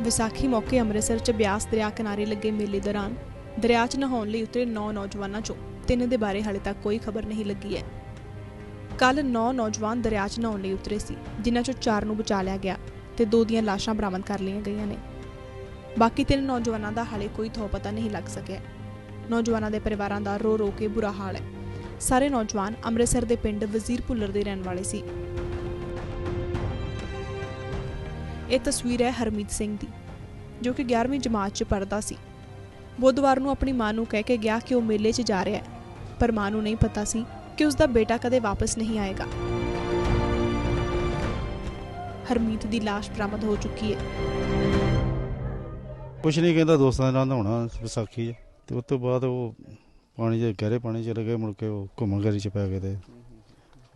ਵਿਸਾਖੀ ਮੌਕੇ ਅੰਮ੍ਰਿਤਸਰ 'ਚ ਬਿਆਸ ਦਰਿਆ ਕਿਨਾਰੇ ਲੱਗੇ ਮੇਲੇ ਦੌਰਾਨ ਦਰਿਆ 'ਚ ਨਹਾਉਣ ਲਈ ਉਤਰੇ 9 ਨੌਜਵਾਨਾਂ 'ਚੋਂ ਤਿੰਨ ਦੇ ਬਾਰੇ ਹਾਲੇ ਤੱਕ ਕੋਈ ਖਬਰ ਨਹੀਂ ਲੱਗੀ ਹੈ। ਕੱਲ 9 ਨੌਜਵਾਨ ਦਰਿਆ 'ਚ ਨਹਾਉਣ ਲਈ ਉਤਰੇ ਸੀ, ਜਿਨ੍ਹਾਂ 'ਚੋਂ 4 ਨੂੰ ਬਚਾ ਲਿਆ ਗਿਆ ਤੇ ਦੋ ਦੀਆਂ ਲਾਸ਼ਾਂ ਬਰਾਮਦ ਕਰ ਲਈਆਂ ਗਈਆਂ ਨੇ। ਬਾਕੀ ਤਿੰਨ ਨੌਜਵਾਨਾਂ ਦਾ ਹਾਲੇ ਕੋਈ ਥੋ ਪਤਾ ਨਹੀਂ ਲੱਗ ਸਕਿਆ। ਨੌਜਵਾਨਾਂ ਦੇ ਪਰਿਵਾਰਾਂ ਦਾ ਰੋ ਰੋ ਕੇ ਬੁਰਾ ਹਾਲ ਹੈ। ਸਾਰੇ ਨੌਜਵਾਨ ਅੰਮ੍ਰਿਤਸਰ ਦੇ ਪਿੰਡ ਵਜ਼ੀਰ ਭੁੱਲਰ ਦੇ ਰਹਿਣ ਵਾਲੇ ਸੀ। ਇਹ ਤਸਵੀਰ ਹੈ ਹਰਮੀਤ ਸਿੰਘ ਦੀ, ਜੋ ਕਿ 11ਵੀਂ ਜਮਾਤ 'ਚ ਪੜ੍ਹਦਾ ਸੀ। ਬੁੱਧਵਾਰ ਨੂੰ ਆਪਣੀ ਮਾਂ ਨੂੰ ਕਹਿ ਕੇ ਗਿਆ ਕਿ ਉਹ ਮੇਲੇ 'ਚ ਜਾ ਰਿਹਾ ਹੈ, ਪਰ ਮਾਂ ਨੂੰ ਨਹੀਂ ਪਤਾ ਸੀ ਕਿ ਉਸ ਦਾ ਬੇਟਾ ਕਦੇ ਵਾਪਸ ਨਹੀਂ ਆਏਗਾ। ਹਰਮੀਤ ਦੀ ਲਾਸ਼ ਬਰਾਮਦ ਹੋ ਚੁੱਕੀ ਹੈ। ਕੁਛ ਨਹੀਂ ਕਹਿੰਦਾ, ਦੋਸਤਾਂ ਦੇ ਨਾਲ ਨਹਾਉਣਾ, ਵਿਸਾਖੀ 'ਚ ਤੇ ਉਸ ਤੋਂ ਬਾਅਦ ਉਹ ਪਾਣੀ 'ਚ ਗਹਿਰੇ ਪਾਣੀ 'ਚ ਚਲੇ ਗਏ, ਮੁੜ ਕੇ ਉਹ ਘੁੰਮਣ ਘਰੀ 'ਚ ਪੈ ਗਏ ਤੇ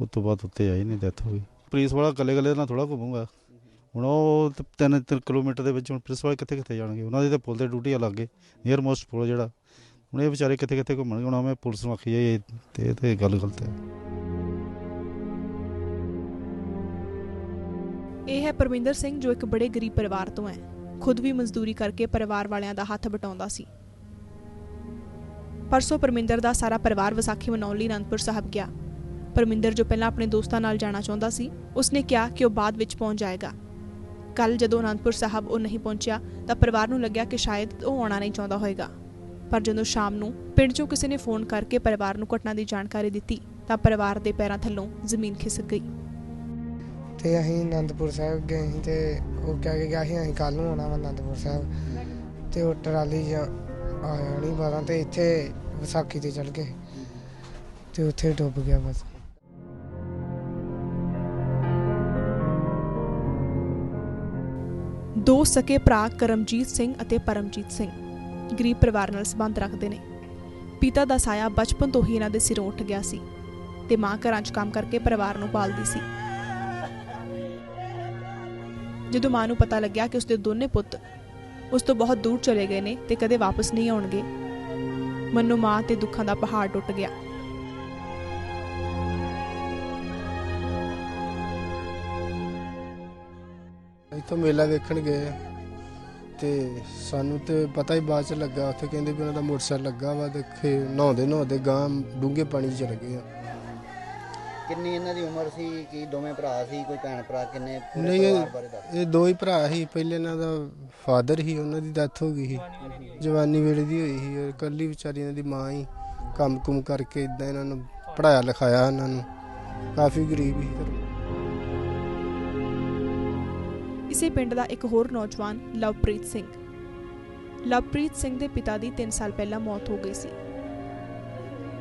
ਉਸ ਤੋਂ ਬਾਅਦ ਉੱਤੇ ਆਈ ਨਹੀਂ ਡੈਥ ਹੋ ਗਈ। ਪੁਲਿਸ ਵਾਲਾ ਇਕੱਲੇ ਇਕੱਲੇ ਨਾਲ ਥੋੜਾ ਘੁੰਮੂਗਾ। ਹੁਣ ਉਹ ਤੇ, ਤਿੰਨ ਤਿੰਨ ਕਿਲੋਮੀਟਰ ਦੇ ਵਿੱਚ ਹੁਣ ਪੁਲਿਸ ਵਾਲੇ ਕਿੱਥੇ ਕਿੱਥੇ ਜਾਣਗੇ? ਉਹਨਾਂ ਦੀ ਤਾਂ ਪੁਲ ਤੇ ਡਿਊਟੀ ਆ ਲੱਗੇ ਨੀਅਰ ਮੋਸਟ ਪੁਲ ਜਿਹੜਾ। ਹੁਣ ਇਹ ਵਿਚਾਰੇ ਕਿੱਥੇ ਕਿੱਥੇ ਘੁੰਮਣਗੇ? ਹੁਣ ਮੈਂ ਪੁਲਿਸ ਨੂੰ ਆਖੀ ਜਾਈ ਤੇ ਇਹ ਤੇ ਗੱਲ ਗਲਤ ਹੈ। ਇਹ ਹੈ ਪਰਮਿੰਦਰ ਸਿੰਘ, ਜੋ ਇੱਕ ਬੜੇ ਗਰੀਬ ਪਰਿਵਾਰ ਤੋਂ ਹੈ। ਖੁਦ ਵੀ ਮਜ਼ਦੂਰੀ ਕਰਕੇ ਪਰਿਵਾਰ ਵਾਲਿਆਂ ਦਾ ਹੱਥ ਬਟਾਉਂਦਾ ਸੀ। ਪਰਸੋਂ ਪਰਮਿੰਦਰ ਦਾ ਸਾਰਾ ਪਰਿਵਾਰ ਵਿਸਾਖੀ ਮਨਾਉਣ ਲਈ ਅਨੰਦਪੁਰ ਸਾਹਿਬ ਗਿਆ। ਪਰਮਿੰਦਰ ਜੋ ਪਹਿਲਾਂ ਆਪਣੇ ਦੋਸਤਾਂ ਨਾਲ ਜਾਣਾ ਚਾਹੁੰਦਾ ਸੀ, ਉਸਨੇ ਕਿਹਾ ਕਿ ਉਹ ਬਾਅਦ ਵਿੱਚ ਪਹੁੰਚ ਜਾਏਗਾ। ਕੱਲ ਜਦੋਂ ਅਨੰਦਪੁਰ ਸਾਹਿਬ ਉਹ ਨਹੀਂ ਪਹੁੰਚਿਆ, ਤਾਂ ਪਰਿਵਾਰ ਨੂੰ ਲੱਗਿਆ ਕਿ ਸ਼ਾਇਦ ਉਹ ਆਉਣਾ ਨਹੀਂ ਚਾਹੁੰਦਾ ਹੋਵੇਗਾ ਪਰ ਜਦੋਂ ਸ਼ਾਮ ਨੂੰ ਪਿੰਡ 'ਚੋਂ ਕਿਸੇ ਨੇ ਫੋਨ ਕਰਕੇ ਪਰਿਵਾਰ ਨੂੰ ਘਟਨਾ ਦੀ ਜਾਣਕਾਰੀ ਦਿੱਤੀ, ਤਾਂ ਪਰਿਵਾਰ ਦੇ ਪੈਰਾਂ ਥੱਲੋਂ ਜ਼ਮੀਨ ਖਿਸਕ ਗਈ। ਤੇ ਅਸੀਂ ਆਨੰਦਪੁਰ ਸਾਹਿਬ ਗਏ ਸੀ ਤੇ ਉਹ ਕਹਿ ਕੇ ਗਿਆ ਸੀ, ਅਸੀਂ ਕੱਲ ਨੂੰ ਆਉਣਾ ਵਾ ਆਨੰਦਪੁਰ ਸਾਹਿਬ। ਤੇ ਉਹ ਟਰਾਲੀ ਜਾਂ ਆਇਆ ਨਹੀਂ ਪਤਾ ਤੇ ਇੱਥੇ ਵਿਸਾਖੀ ਤੇ ਚਲ ਗਏ। ਤੇ ਉੱਥੇ ਡੁੱਬ ਗਿਆ ਬਸ। ਦੋ ਸਕੇ ਭਰਾ ਕਰਮਜੀਤ ਸਿੰਘ ਅਤੇ ਪਰਮਜੀਤ ਸਿੰਘ। ਗਰੀਬ ਪਰਿਵਾਰ ਨਾਲ ਸੰਬੰਧ ਰੱਖਦੇ ਨੇ। ਪਿਤਾ ਦਾ ਸਾਇਆ ਬਚਪਨ ਤੋਂ ਹੀ ਇਹਨਾਂ ਦੇ ਸਿਰੋਂ ਉੱਠ ਗਿਆ ਸੀ ਤੇ ਮਾਂ ਘਰਾਂ 'ਚ ਕੰਮ ਕਰਕੇ ਪਰਿਵਾਰ ਨੂੰ ਪਾਲਦੀ ਸੀ। ਜਦੋਂ ਮਾਂ ਨੂੰ ਪਤਾ ਲੱਗਿਆ ਕਿ ਉਸਦੇ ਦੋਨੇ ਪੁੱਤ ਉਸ ਤੋਂ ਬਹੁਤ ਦੂਰ ਚਲੇ ਗਏ ਨੇ ਤੇ ਕਦੇ ਵਾਪਸ ਨਹੀਂ ਆਉਣਗੇ, ਮਨੋਂ ਮਾਂ ਤੇ ਦੁੱਖਾਂ ਦਾ ਪਹਾੜ ਟੁੱਟ ਗਿਆ। ਇੱਥੋਂ ਮੇਲਾ ਵੇਖਣ ਗਏ ਤੇ ਸਾਨੂੰ ਤੇ ਪਤਾ ਹੀ ਬਾਅਦ ਚ ਲੱਗਾ ਉੱਥੇ ਕਹਿੰਦੇ ਵੀ ਉਹਨਾਂ ਦਾ ਮੋਟਰਸਾਈਕਲ ਲੱਗਾ ਵਾ ਤੇ ਖੇ ਨਹਾਉਂਦੇ ਨਹਾਉਂਦੇ ਗਾਂ ਡੂੰਘੇ ਪਾਣੀ 'ਚ ਚਲੇ ਗਏ ਆ। ਕਿੰਨੀ ਇਹਨਾਂ ਦੀ ਉਮਰ ਸੀ? ਕੀ ਦੋਵੇਂ ਭਰਾ ਸੀ? ਕੋਈ ਭੈਣ ਭਰਾ ਕਿੰਨੇ ਪੂਰੇ ਨਹੀਂ ਪਰਿਵਾਰ ਬਾਰੇ ਦੱਸ। ਇਹ ਦੋ ਹੀ ਭਰਾ ਸੀ। ਪਹਿਲੇ ਇਹਨਾਂ ਦਾ ਫਾਦਰ ਹੀ ਉਹਨਾਂ ਦੀ ਡੈਥ ਹੋ ਗਈ ਸੀ। ਜਵਾਨੀ ਵੇਲੇ ਦੀ ਹੋਈ ਸੀ। ਇਕੱਲੀ ਵਿਚਾਰੀ ਇਹਨਾਂ ਦੀ ਮਾਂ ਹੀ ਕੰਮ ਕੁਮ ਕਰਕੇ ਇਦਾਂ ਇਹਨਾਂ ਨੂੰ ਪੜਾਇਆ ਲਿਖਾਇਆ ਇਹਨਾਂ ਨੂੰ। ਕਾਫੀ ਗਰੀਬ ਸੀ। ਘਰੋਂ। ਇਸੇ ਪਿੰਡ ਦਾ ਇੱਕ ਹੋਰ ਨੌਜਵਾਨ, ਲਵਪ੍ਰੀਤ ਸਿੰਘ। ਲਵਪ੍ਰੀਤ ਸਿੰਘ ਦੇ ਪਿਤਾ ਦੀ 3 ਸਾਲ ਪਹਿਲਾਂ ਮੌਤ ਹੋ ਗਈ ਸੀ।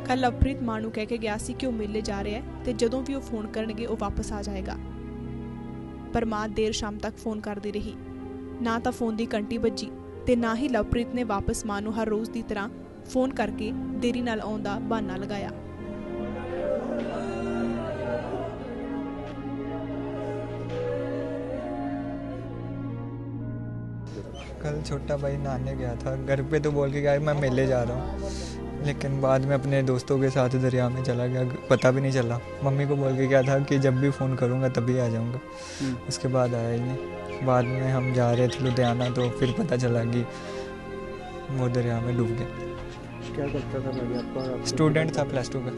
ਕੱਲ ਲਵਪ੍ਰੀਤ ਮਾਂ ਨੂੰ ਕਹਿ ਕੇ ਗਿਆ ਸੀ ਕਿ ਉਹ ਮੇਲੇ ਜਾ ਰਿਹਾ ਹੈ ਤੇ ਜਦੋਂ ਵੀ ਉਹ ਫੋਨ ਕਰਨਗੇ, ਉਹ ਵਾਪਸ ਆ ਜਾਏਗਾ। ਪਰ ਮਾਂ ਦੇਰ ਸ਼ਾਮ ਤੱਕ ਫੋਨ ਕਰਦੀ ਰਹੀ। ਨਾ ਤਾਂ ਫੋਨ ਦੀ ਘੰਟੀ ਵੱਜੀ ਤੇ ਨਾ ਹੀ ਲਵਪ੍ਰੀਤ ਨੇ ਵਾਪਸ ਮਾਂ ਨੂੰ ਹਰ ਰੋਜ਼ ਦੀ ਤਰ੍ਹਾਂ ਫੋਨ ਕਰਕੇ ਦੇਰੀ ਨਾਲ ਆਉਣ ਦਾ ਬਹਾਨਾ ਲਗਾਇਆ। कल छोटा भाई नहाने गया था। घर पे तो बोल के गया मैं मेले जा रहा हूँ। लेकिन बाद में अपने दोस्तों के साथ दरिया में चला गया। पता भी नहीं चला। मम्मी को बोल के गया था कि जब भी फ़ोन करूँगा तभी आ जाऊँगा। उसके बाद आया ही नहीं। बाद में हम जा रहे थे लुधियाना तो फिर पता चला कि वो दरिया में डूब गया। क्या करता था भाई आपका? स्टूडेंट था प्लस टू का।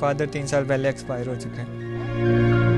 फादर तीन साल पहले एक्सपायर हो चुके हैं।